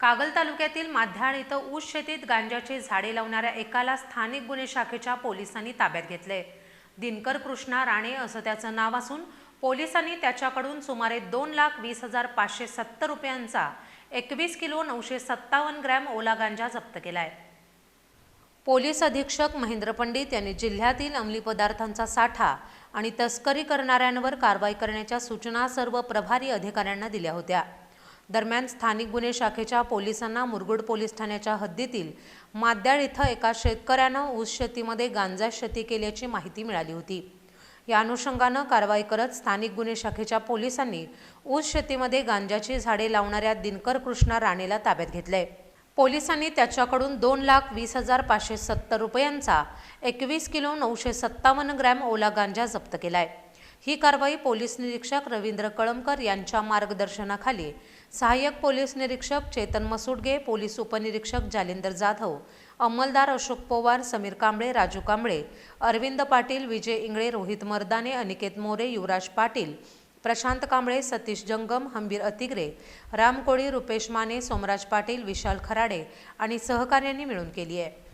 कागल तालुक्यातील माध्याळ इथं ऊस शेतीत गांजाची झाडे लावणाऱ्या एकाला स्थानिक गुन्हे शाखेच्या पोलिसांनी ताब्यात घेतले. दिनकर कृष्णा राणे असं त्याचं नाव असून पोलिसांनी त्याच्याकडून सुमारे दोन लाख वीस हजार पाचशे सत्तर रुपयांचा एकवीस किलो नऊशे सत्तावन्न ग्रॅम ओला गांजा जप्त केला आहे पोलीस अधीक्षक महेंद्र पंडित यांनी जिल्ह्यातील अंमली पदार्थांचा साठा आणि तस्करी करणाऱ्यांवर कारवाई करण्याच्या सूचना सर्व प्रभारी अधिकाऱ्यांना दिल्या होत्या. दरम्यान स्थानिक गुन्हे शाखेच्या पोलिसांना मुरगुड पोलीस ठाण्याच्या हद्दीतील माद्याळ इथं एका शेतकऱ्यानं ऊस शेतीमध्ये गांजा शेती केल्याची माहिती मिळाली होती. या अनुषंगानं कारवाई करत स्थानिक गुन्हे शाखेच्या पोलिसांनी ऊस शेतीमध्ये गांजाची झाडे लावणाऱ्या दिनकर कृष्णा राणेला ताब्यात घेतलंय. पोलिसांनी त्याच्याकडून दोन लाख वीस हजार पाचशे सत्तर रुपयांचा एकवीस किलो नऊशे सत्तावन्न ग्रॅम ओला गांजा जप्त केलाय. ही कारवाई पोलीस निरीक्षक रवींद्र कळमकर यांच्या मार्गदर्शनाखाली. सहाय्यक पोलीस निरीक्षक चेतन मसुडगे पोलीस उपनिरीक्षक जालिंदर जाधव अंमलदार अशोक पवार समीर कांबळे राजू कांबळे अरविंद पाटील विजय इंगळे रोहित मर्दाने अनिकेत मोरे युवराज पाटील प्रशांत कांबळे सतीश जंगम हंबीर अतिग्रे राम कोळी रुपेश माने सोमराज पाटील विशाल खराडे आणि सहकार्यांनी मिळून केली आहे.